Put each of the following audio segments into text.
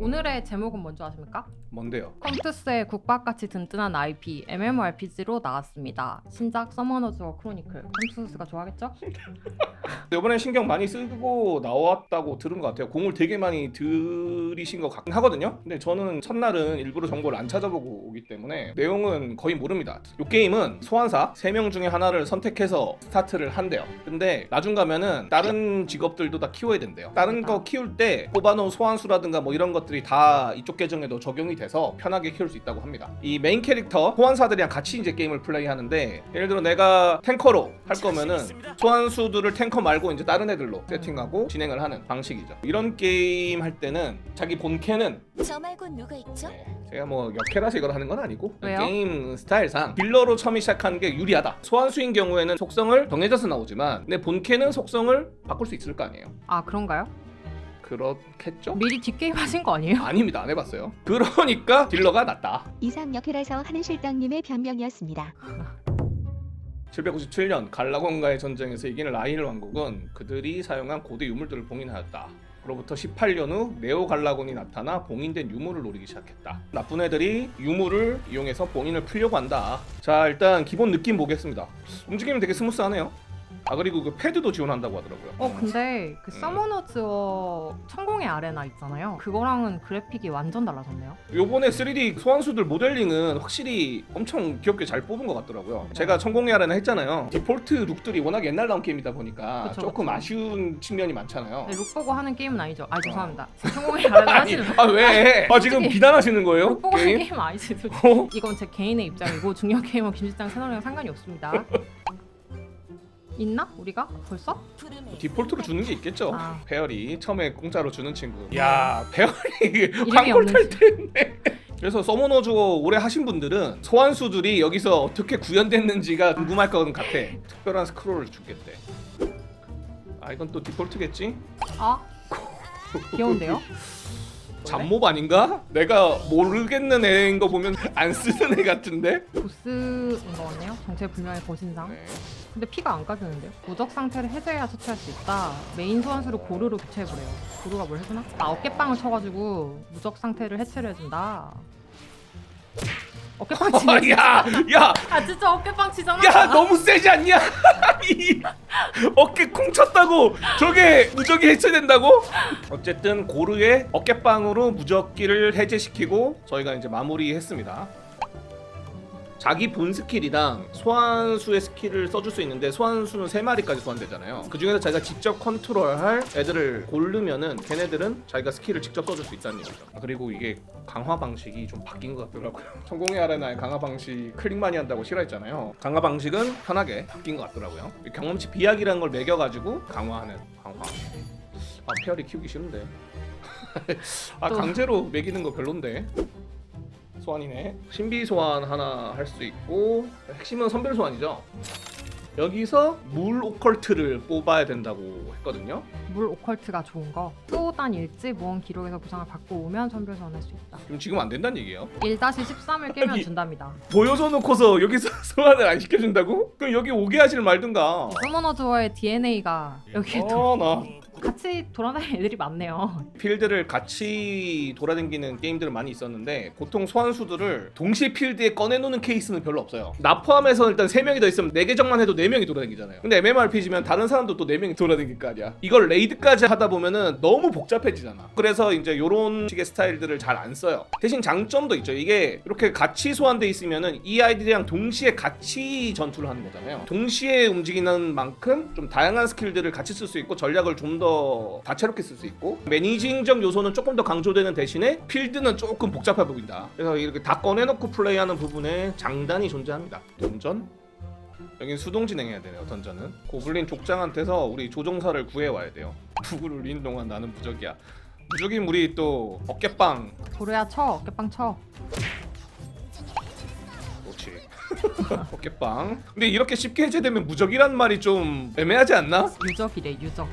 오늘의 제목은 뭔지 아십니까? 뭔데요? 컴투스의 국밥같이 든든한 IP MMORPG로 나왔습니다. 신작 서머너즈 워 크로니클. 컴투스가 좋아하겠죠? 이번에 신경 많이 쓰고 나왔다고 들은 것 같아요. 공을 되게 많이 들이신 것 같긴 하거든요. 근데 저는 첫날은 일부러 정보를 안 찾아보고 오기 때문에 내용은 거의 모릅니다. 이 게임은 소환사 3명 중에 하나를 선택해서 스타트를 한대요. 근데 나중 가면은 다른 직업들도 다 키워야 된대요. 다른 거 키울 때 뽑아놓은 소환수라든가 뭐 이런 것 들이 다 이쪽 계정에도 적용이 돼서 편하게 키울 수 있다고 합니다. 이 메인 캐릭터 소환사들이랑 같이 이제 게임을 플레이하는데 예를 들어 내가 탱커로 할 거면은 소환수들을 탱커 말고 이제 다른 애들로 세팅하고 진행을 하는 방식이죠. 이런 게임 할 때는 자기 본캐는 저 말고 누가 있죠? 네, 제가 뭐 역캐라서 이걸 하는 건 아니고 왜요? 게임 스타일상 딜러로 처음 시작하는 게 유리하다. 소환수인 경우에는 속성을 정해져서 나오지만 내 본캐는 속성을 바꿀 수 있을 거 아니에요. 아 그런가요? 그렇겠죠? 미리 뒷게임 하신 거 아니에요? 아닙니다. 안 해봤어요. 그러니까 딜러가 낫다. 이상 역회라서 하는 실장님의 변명이었습니다. 797년 갈라곤과의 전쟁에서 이긴 라인 왕국은 그들이 사용한 고대 유물들을 봉인하였다. 그로부터 18년 후 네오 갈라곤이 나타나 봉인된 유물을 노리기 시작했다. 나쁜 애들이 유물을 이용해서 봉인을 풀려고 한다. 자 일단 기본 느낌 보겠습니다. 움직임이 되게 스무스하네요. 아 그리고 그 패드도 지원한다고 하더라고요. 어 근데 그 음. 서머너즈 워 천공의 아레나 있잖아요. 그거랑은 그래픽이 완전 달라졌네요. 요번에 3D 소환수들 모델링은 확실히 엄청 귀엽게 잘 뽑은 것 같더라고요. 제가 천공의 아레나 했잖아요. 디폴트 룩들이 워낙 옛날 나온 게임이다 보니까 그쵸, 조금 그쵸. 아쉬운 측면이 많잖아요. 네, 룩 보고 하는 게임은 아니죠. 아 죄송합니다. 천공의 아레나 아니, 하시는 아 왜? 아 지금 솔직히 비난하시는 거예요? 룩 보고 하는 게임? 게임 아니지. 어? 이건 제 개인의 입장이고 중요 게이머 김실장 채널이랑 상관이 없습니다. 있나? 우리가 벌써? 디폴트로 주는 게 있겠죠. 아. 페어리 처음에 공짜로 주는 친구. 야 페어리 이름이 광고 없는 탈 텐데. 그래서 서머너즈 오래 하신 분들은 소환수들이 여기서 어떻게 구현됐는지가 궁금할 것 같아. 특별한 스크롤을 주겠대. 아 이건 또 디폴트겠지? 아 귀여운데요? 잡몹 아닌가? 내가 모르겠는 애인 거 보면 안 쓰는 애 같은데? 보스인 거 같네요. 정체 불명의 거신상. 네. 근데 피가 안 까지는데요? 무적 상태를 해제해야 처치할 수 있다. 메인 소환수를 고르로 교체해보래요. 고르가 뭘 해주나? 나 어깨빵을 쳐가지고 무적 상태를 해체를 해준다. 어깨빵 치네. 야, 야, 아 진짜 어깨빵 치잖아. 야, 너무 세지 않냐? 이 어깨 쿵 쳤다고 저게 무적이 해체된다고? 어쨌든 고르의 어깨빵으로 무적기를 해제시키고 저희가 이제 마무리했습니다. 자기 본 스킬이랑 소환수의 스킬을 써줄 수 있는데 소환수는 3마리까지 소환되잖아요. 그 중에서 자기가 직접 컨트롤할 애들을 고르면은 걔네들은 자기가 스킬을 직접 써줄 수 있다는 얘기죠. 아, 그리고 이게 강화 방식이 좀 바뀐 것 같더라고요. 성공의 아레나의 강화 방식 클릭 많이 한다고 싫어했잖아요. 강화 방식은 편하게 바뀐 것 같더라고요. 경험치 비약이라는 걸 매겨가지고 강화하는 강화 아 페어리 키우기 싫은데. 아 또. 강제로 매기는 거 별론데 소환이네. 신비 소환 하나 할 수 있고 핵심은 선별 소환이죠. 여기서 물 오컬트를 뽑아야 된다고 했거든요. 물 오컬트가 좋은 거. 수호단 일지 모험 기록에서 보상을 받고 오면 선별 소환할 수 있다. 그럼 지금 안 된다는 얘기예요. 1-13을 깨면 아니. 준답니다. 보여줘 놓고서 여기서 소환을 안 시켜준다고? 그럼 여기 오게 하지를 말든가. 서머너즈와의 DNA가 여기에 또 어, 나 같이 돌아다니는 애들이 많네요. 필드를 같이 돌아다니는 게임들은 많이 있었는데 보통 소환수들을 동시에 필드에 꺼내놓는 케이스는 별로 없어요. 나 포함해서 일단 3명이 더 있으면 4계정만 해도 4명이 돌아다니잖아요. 근데 MMORPG면 다른 사람도 또 4명이 돌아다닐 거 아니야. 이걸 레이드까지 하다 보면은 너무 복잡해지잖아. 그래서 이제 요런 식의 스타일들을 잘 안 써요. 대신 장점도 있죠. 이게 이렇게 같이 소환돼 있으면은 이 아이들이랑 동시에 같이 전투를 하는 거잖아요. 동시에 움직이는 만큼 좀 다양한 스킬들을 같이 쓸 수 있고 전략을 좀더 다채롭게 쓸 수 있고 매니징적 요소는 조금 더 강조되는 대신에 필드는 조금 복잡해 보인다. 그래서 이렇게 다 꺼내놓고 플레이하는 부분에 장단이 존재합니다. 던전? 여긴 수동 진행해야 되네요. 던전은 고블린 족장한테서 우리 조종사를 구해와야 돼요. 누구를 울린 동안 나는 무적이야. 무적인 우리 또 어깨빵 고래야 쳐 어깨빵 쳐. 그렇지. 어깨빵. 근데 이렇게 쉽게 해제되면 무적이란 말이 좀 애매하지 않나? 유적이래 유적.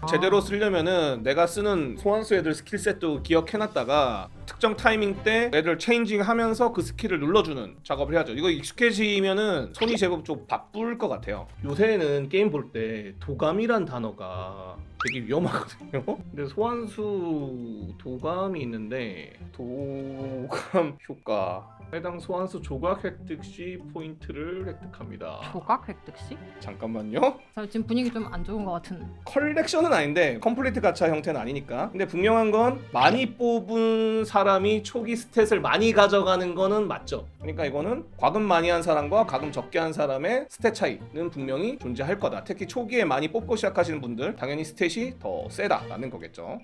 아. 제대로 쓰려면은 내가 쓰는 소환수 애들 스킬셋도 기억해놨다가 특정 타이밍 때 애들 체인징하면서 그 스킬을 눌러주는 작업을 해야죠. 이거 익숙해지면은 손이 제법 좀 바쁠 것 같아요. 요새는 게임 볼 때 도감이란 단어가 되게 위험하거든요. 근데 소환수 도감이 있는데 도감 효과 해당 소환수 조각 획득 시 포인트를 획득합니다. 조각 획득 시? 잠깐만요. 저 지금 분위기 좀 안 좋은 것 같은. 컬렉션은 아닌데 컴플리트 가차 형태는 아니니까. 근데 분명한 건 많이 뽑은 사람이 초기 스탯을 많이 가져가는 거는 맞죠. 그러니까 이거는 과금 많이 한 사람과 과금 적게 한 사람의 스탯 차이는 분명히 존재할 거다. 특히 초기에 많이 뽑고 시작하시는 분들 당연히 스탯이 더 세다라는 거겠죠.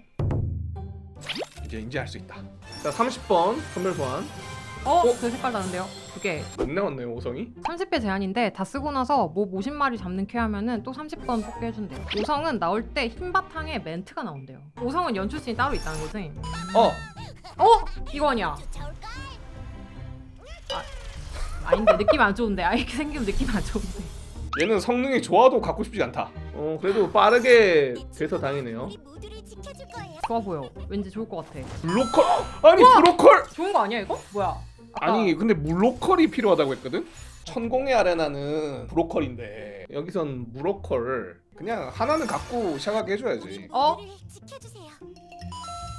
이제 인지할 수 있다. 자, 30번 선별 소환. 어? 그 색깔 나는데요? 두 개. 안 나왔네요, 오성이. 30회 제한인데 다 쓰고 나서 뭐 50마리 잡는 캐 하면은 또 30번 뽑게 해준대요. 오성은 나올 때 흰 바탕에 멘트가 나온대요. 오성은 연출신이 따로 있다는 거지. 어, 어? 이거 아니야. 아, 아닌데 느낌 안 좋은데. 아 이렇게 생기면 느낌 안 좋은데. 얘는 성능이 좋아도 갖고 싶지 않다. 어, 그래도 빠르게 돼서 다행이네요. 모두를 지켜줄 거예요. 좋아 보여. 왠지 좋을 것 같아. 블로컬 아니 브로컬 좋은 거 아니야 이거? 뭐야? 아까 아니 근데 물로컬이 필요하다고 했거든 천공의 아레나는 브로컬인데 여기선 무로컬 그냥 하나는 갖고 시작하게 해줘야지 어? 지켜주세요.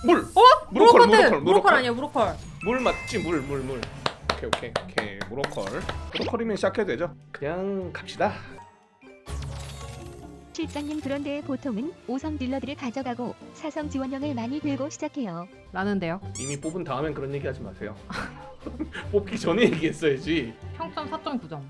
물! 어? 무로컬, 무로컬 무로컬, 무로컬 아니야 무로컬. 물 맞지 물 물 물 오케이 오케이 오케이 무로컬 무로컬이면 시작해도 되죠 그냥 갑시다 실장님 그런데 보통은 5성 딜러들을 가져가고 사성 지원형을 많이 들고 시작해요. 라는데요. 이미 뽑은 다음엔 그런 얘기 하지 마세요 뽑기 전에 얘기했어야지 평점 4.9점.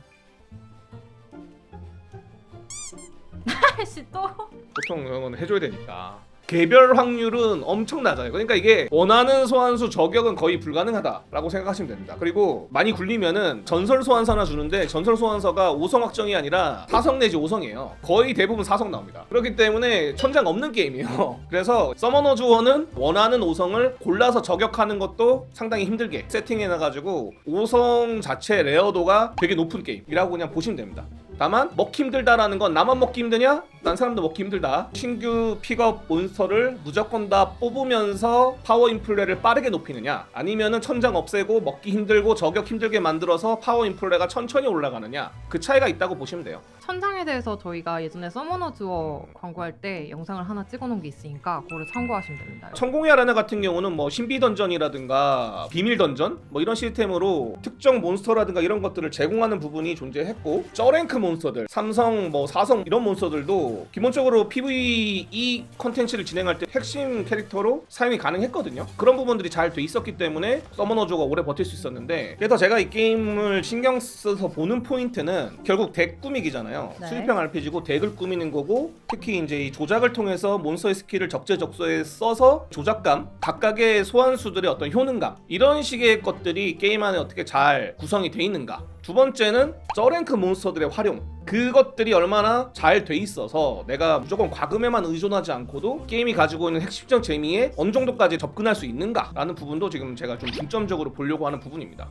아씨 또. 보통 이런 건 해줘야 되니까 개별 확률은 엄청 낮아요. 그러니까 이게 원하는 소환수 저격은 거의 불가능하다라고 생각하시면 됩니다. 그리고 많이 굴리면은 전설 소환사 하나 주는데 전설 소환사가 5성 확정이 아니라 4성 내지 5성이에요. 거의 대부분 4성 나옵니다. 그렇기 때문에 천장 없는 게임이에요. 그래서 서머너 주어는 원하는 5성을 골라서 저격하는 것도 상당히 힘들게 세팅해 놔가지고 5성 자체 레어도가 되게 높은 게임이라고 그냥 보시면 됩니다. 다만 먹기 힘들다라는 건 나만 먹기 힘드냐? 난 사람도 먹기 힘들다. 신규 픽업 몬스터를 무조건 다 뽑으면서 파워 인플레를 빠르게 높이느냐? 아니면은 천장 없애고 먹기 힘들고 저격 힘들게 만들어서 파워 인플레가 천천히 올라가느냐? 그 차이가 있다고 보시면 돼요. 천장에 대해서 저희가 예전에 서머너 주어 광고할 때 영상을 하나 찍어놓은 게 있으니까 그거를 참고하시면 됩니다. 천공의 아레나 같은 경우는 뭐 신비 던전이라든가 비밀 던전 뭐 이런 시스템으로 특정 몬스터라든가 이런 것들을 제공하는 부분이 존재했고 저랭크 몬스터들 삼성 뭐 사성 이런 몬스터들도 기본적으로 PVE 컨텐츠를 진행할 때 핵심 캐릭터로 사용이 가능했거든요. 그런 부분들이 잘 돼 있었기 때문에 서머너조가 오래 버틸 수 있었는데 그래서 제가 이 게임을 신경 써서 보는 포인트는 결국 덱 꾸미기잖아요. 네. 수입형 RPG고 덱을 꾸미는 거고 특히 이제 이 조작을 통해서 몬스터의 스킬을 적재적소에 써서 조작감 각각의 소환수들의 어떤 효능감 이런 식의 것들이 게임 안에 어떻게 잘 구성이 돼 있는가 두 번째는 저랭크 몬스터들의 활용. 그것들이 얼마나 잘 돼 있어서 내가 무조건 과금에만 의존하지 않고도 게임이 가지고 있는 핵심적 재미에 어느 정도까지 접근할 수 있는가라는 부분도 지금 제가 좀 중점적으로 보려고 하는 부분입니다.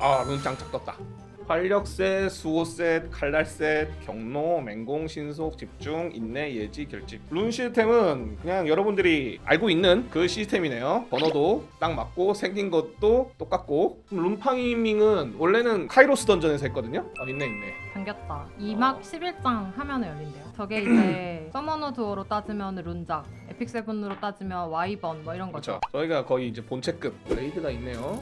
아 룬짱짝 떴다 활력셋, 수호셋, 칼날셋, 경로, 맹공, 신속, 집중, 인내, 예지, 결집. 룬 시스템은 그냥 여러분들이 알고 있는 그 시스템이네요. 번호도 딱 맞고 생긴 것도 똑같고. 그럼 룬파이밍은 원래는 카이로스 던전에서 했거든요? 아 있네 있네. 당겼다. 2막 11장 하면은 열린대요. 저게 이제 서머너 주어로 따지면 룬작, 에픽 세븐으로 따지면 와이번 뭐 이런 거죠. 그렇죠 저희가 거의 이제 본체급 레이드가 있네요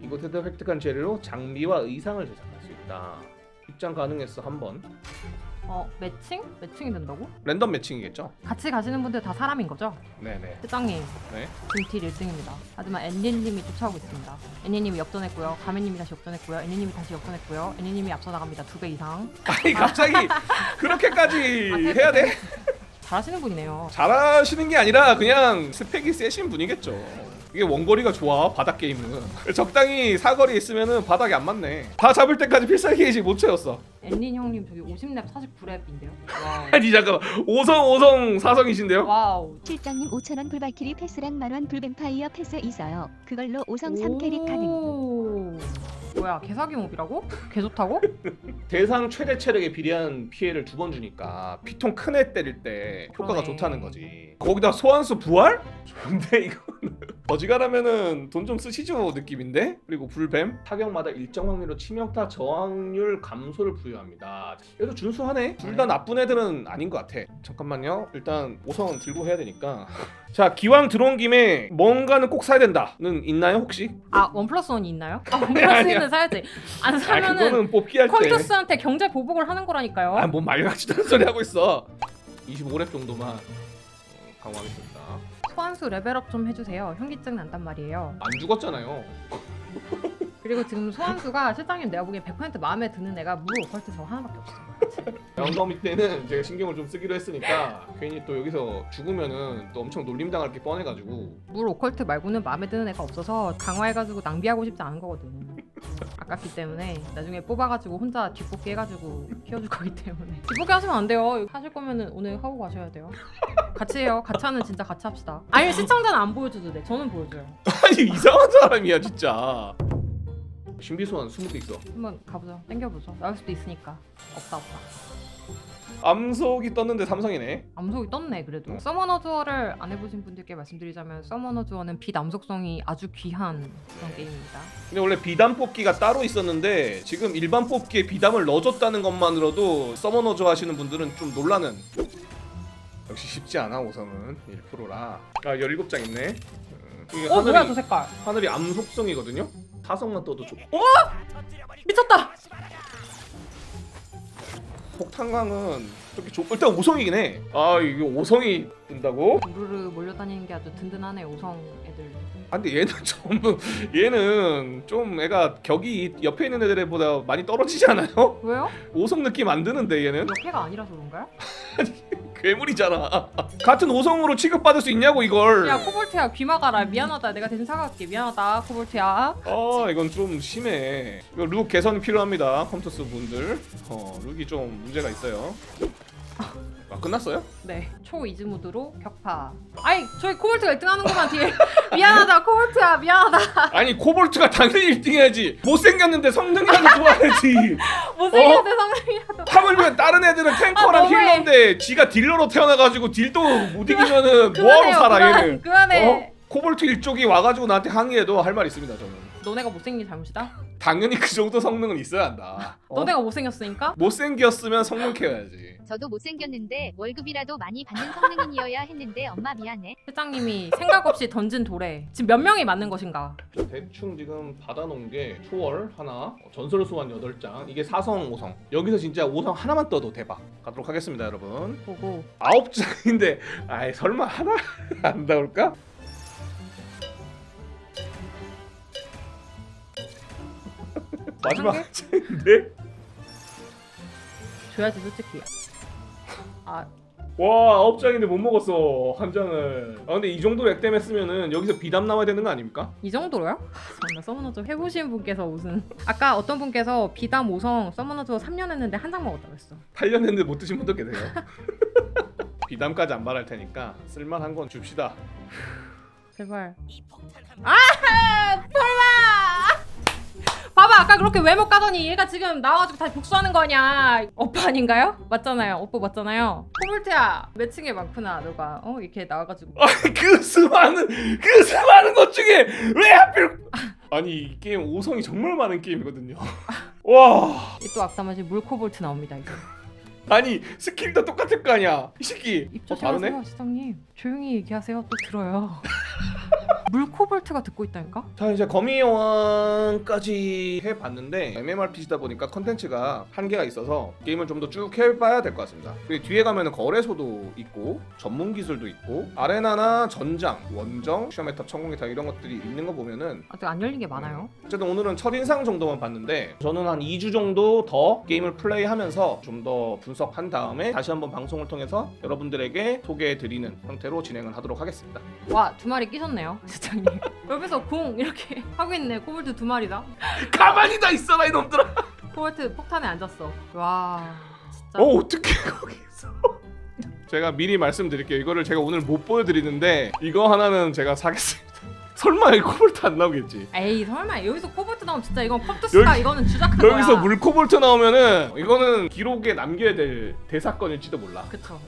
이곳에서 획득한 재료로 장비와 의상을 제작할 수 있다 입장 가능했어 한 번 어 매칭? 매칭이 된다고? 랜덤 매칭이겠죠 같이 가시는 분들 다 사람인 거죠? 네네 회장님 네. 김틸 1등입니다. 하지만 앤니님이 쫓아오고 있습니다. 앤니님이 역전했고요. 가면님이 다시 역전했고요. 앤니님이 다시 역전했고요. 앤니님이 앞서 나갑니다. 두 배 이상. 아니 갑자기 그렇게까지 해야 돼? 잘하시는 분이네요. 잘하시는 게 아니라 그냥 스펙이 세신 분이겠죠. 이게 원거리가 좋아 바닥 게임은 적당히 사거리 있으면은 바닥이 안 맞네. 다 잡을 때까지 필살 게이지 못 채웠어. 앤니 형님 저기 50렙 49렙인데요. 와우. 아니 잠깐만 5성 5성 4성이신데요? 와우. 실장님 5천원 불발키리 패스랑 만원 불뱀파이어 패스 있어요. 그걸로 5성 3캐릭 가능. 오. 뭐야 개사기 몹이라고? 개 좋다고? 대상 최대 체력에 비례한 피해를 두 번 주니까 피통 큰 애 때릴 때 효과가 그러네. 좋다는 거지. 거기다 소환수 부활? 좋은데 이거 어지간하면은 돈 좀 쓰시죠 느낌인데? 그리고 불뱀? 타격마다 일정 확률로 치명타 저항률 감소를 부여합니다. 얘도 준수하네. 둘 다 나쁜 애들은 아닌 것 같아. 잠깐만요. 일단 5성 들고 해야 되니까. 자 기왕 들어온 김에 뭔가는 꼭 사야 된다는 있나요 혹시? 아 원 플러스 원이 있나요? 아, 원 아니, 플러스 아니야. 원은 사야지. 안 아 사면은 그거는 뽑기 할때. 컬투스한테 경제 보복을 하는 거라니까요. 아뭐 말같지도 않은 소리 하고 있어. 25렙 정도만 어, 강화하겠습니다 소환수 레벨업 좀 해주세요. 현기증 난단 말이에요. 안 죽었잖아요 그리고 지금 소환수가 실장님 내가 보기엔 100% 마음에 드는 애가 무 오컬트 저 하나밖에 없어. 영검이 때는 제가 신경을 좀 쓰기로 했으니까 괜히 또 여기서 죽으면은 또 엄청 놀림 당할 게 뻔해가지고 물 오컬트 말고는 마음에 드는 애가 없어서 강화해가지고 낭비하고 싶지 않은 거거든. 아깝기 때문에 나중에 뽑아가지고 혼자 뒷뽑기 해가지고 키워줄 거기 때문에 뒷뽑기 하시면 안 돼요. 하실 거면은 오늘 하고 가셔야 돼요. 같이 해요. 같이 하는 진짜 같이 합시다. 아니 시청자는 안 보여줘도 돼. 저는 보여줘요. 아니 이상한 사람이야 진짜 신비소환 20개 있어 한번 가보죠. 땡겨보죠. 나올 수도 있으니까. 없다 없다. 암석이 떴는데 삼성이네. 암석이 떴네 그래도. 어. 서머너 주어를 안 해보신 분들께 말씀드리자면 서머너 주어는 빛 암석성이 아주 귀한 그런 게임입니다. 근데 원래 비담 뽑기가 따로 있었는데 지금 일반 뽑기에 비담을 넣어줬다는 것만으로도 서머너즈 하시는 분들은 좀 놀라는. 역시 쉽지 않아 5성은. 1%라. 아 17장 있네. 음, 이게 어 하늘이, 뭐야 저 색깔? 하늘이 암속성이거든요? 사성만 떠도 좀 어? 미쳤다 폭탄광은 저기 조... 일단 5성이긴 해 아 이게 5성이 뜬다고? 우르르 몰려다니는 게 아주 든든하네 오성 애들 아 근데 얘는 좀 얘는 좀 애가 격이 옆에 있는 애들보다 많이 떨어지지 않아요? 왜요? 5성 느낌 안 드는데 얘는 역해가 아니라서 그런가요? 괴물이잖아. 같은 5성으로 취급받을 수 있냐고 이걸. 야 코볼트야 귀 막아라. 미안하다. 내가 대신 사갈게. 미안하다 코볼트야. 아 이건 좀 심해. 이거 룩 개선이 필요합니다 컴투스 분들. 어 룩이 좀 문제가 있어요. 아 끝났어요? 네. 초이즈무드로 격파. 아이 저기 코볼트가 1등 하는구만 뒤에. 미안하다 코볼트야 미안하다. 아니 코볼트가 당연히 1등 해야지. 못생겼는데 성능이라도 좋아야지. 못생겼대 성능이라도. 하물며 다른 애들은 탱커랑 아, 너무해. 힐러인데 지가 딜러로 태어나가지고 딜도 못 이기면은 뭐하러 그만해요 살아 그만, 얘는 그만해. 어? 코볼트 일족이 와가지고 나한테 항의해도 할 말 있습니다 저는. 너네가 못생긴 게 잘못이다? 당연히 그 정도 성능은 있어야 한다 어? 너네가 못생겼으니까? 못생겼으면 성능 캐야지 저도 못생겼는데 월급이라도 많이 받는 성능인이어야 했는데 엄마 미안해. 실장님이 생각 없이 던진 돌에 지금 몇 명이 맞는 것인가? 대충 지금 받아놓은 게 초월 하나 어, 전설 소환 8장 이게 4성 5성 여기서 진짜 5성 하나만 떠도 대박 가도록 하겠습니다 여러분 보고 9장인데 아이 설마 하나 안 나올까? 마지막 한한 장인데? 줘야지 솔직히. 아. 와 9장인데 못 먹었어 한 장을. 아 근데 이 정도로 액땜 했으면은 여기서 비담 나와야 되는 거 아닙니까? 이 정도로요? 정말 서머너 좀 해보신 분께서 무슨. 아까 어떤 분께서 비담 5성 서머너 저 3년 했는데 한 장 먹었다고 했어. 8년 했는데 못 드신 분도 계세요. 비담까지 안 말할 테니까 쓸만한 건 줍시다. 제발. 아! 설마 봐봐 아까 그렇게 외모 까더니 얘가 지금 나와가지고 다시 복수하는 거냐 오빠 아닌가요? 맞잖아요. 오빠 맞잖아요. 코볼트야 매칭에 많구나 너가. 어 이렇게 나와가지고. 아니 그 수많은 그 수많은 것 중에 왜 하필 아니 이 게임 5성이 정말 많은 게임이거든요. 와. 또 악담하신 물코볼트 나옵니다 이제 아니 스킬도 똑같을 거 아니야. 이 새끼. 입 어, 다르네? 시장님 조용히 얘기하세요. 또 들어요. 물코볼트가 듣고 있다니까? 자 이제 거미 여왕까지 해봤는데 MMORPG다 보니까 컨텐츠가 한계가 있어서 게임을 좀 더 쭉 해봐야 될 것 같습니다. 그리고 뒤에 가면은 거래소도 있고 전문 기술도 있고 아레나나 전장, 원정, 시어메탑, 천공기타 이런 것들이 있는 거 보면은 아직 안 열린 게 많아요. 어쨌든 오늘은 첫인상 정도만 봤는데 저는 한 2주 정도 더 게임을 플레이하면서 좀 더 분석한 다음에 다시 한번 방송을 통해서 여러분들에게 소개해드리는 형태로 진행을 하도록 하겠습니다. 와 두 마리 끼셨네요 시장님 옆에서 공 이렇게 하고 있네. 코볼트 두 마리다. 가만히 다 있어라 이놈들아. 코볼트 폭탄에 앉았어. 와 진짜. 어 어떻게 거기서. 제가 미리 말씀드릴게요. 이거를 제가 오늘 못 보여드리는데 이거 하나는 제가 사겠습니다. 설마 이 코볼트 안 나오겠지? 에이 설마 여기서 코볼트 나오면 진짜 이건 컵투스가 여기- 이거는 주작한 거야. 여기서 물코볼트 나오면은 이거는 기록에 남겨야 될 대사건일지도 몰라. 그쵸